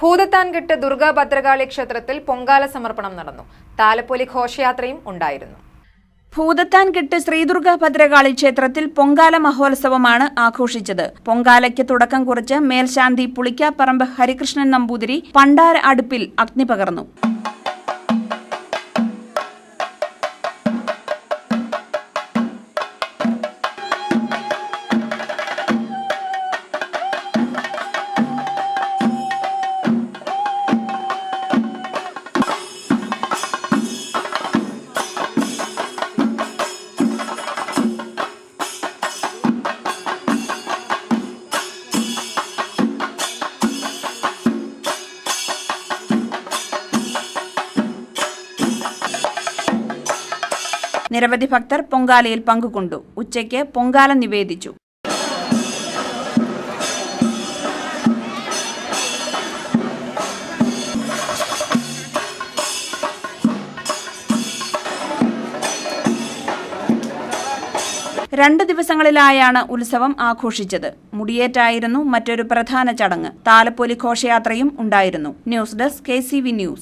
ഭൂതത്താൻകെട്ട് ദുർഗാ ഭദ്രകാളി ക്ഷേത്രത്തിൽ പൊങ്കാല സമർപ്പണം നടന്നു. താലപ്പൊലി ഘോഷയാത്രയും ഉണ്ടായിരുന്നു. ഭൂതത്താൻകെട്ട് ശ്രീദുർഗ ഭദ്രകാളി ക്ഷേത്രത്തിൽ പൊങ്കാല മഹോത്സവമാണ് ആഘോഷിച്ചത്. പൊങ്കാലയ്ക്ക് തുടക്കം കുറിച്ച് മേൽശാന്തി പുളിക്കാപ്പറമ്പ് ഹരികൃഷ്ണൻ നമ്പൂതിരി പണ്ടാര അടുപ്പിൽ അഗ്നി പകർന്നു. നിരവധി ഭക്തർ പൊങ്കാലയിൽ പങ്കുകൊണ്ടു. ഉച്ചയ്ക്ക് പൊങ്കാല നിവേദിച്ചു. രണ്ട് ദിവസങ്ങളിലായാണ് ഉത്സവം ആഘോഷിച്ചത്. മുടിയേറ്റായിരുന്നു മറ്റൊരു പ്രധാന ചടങ്ങ്. താലപ്പൊലി ഘോഷയാത്രയും ഉണ്ടായിരുന്നു. News desk K news.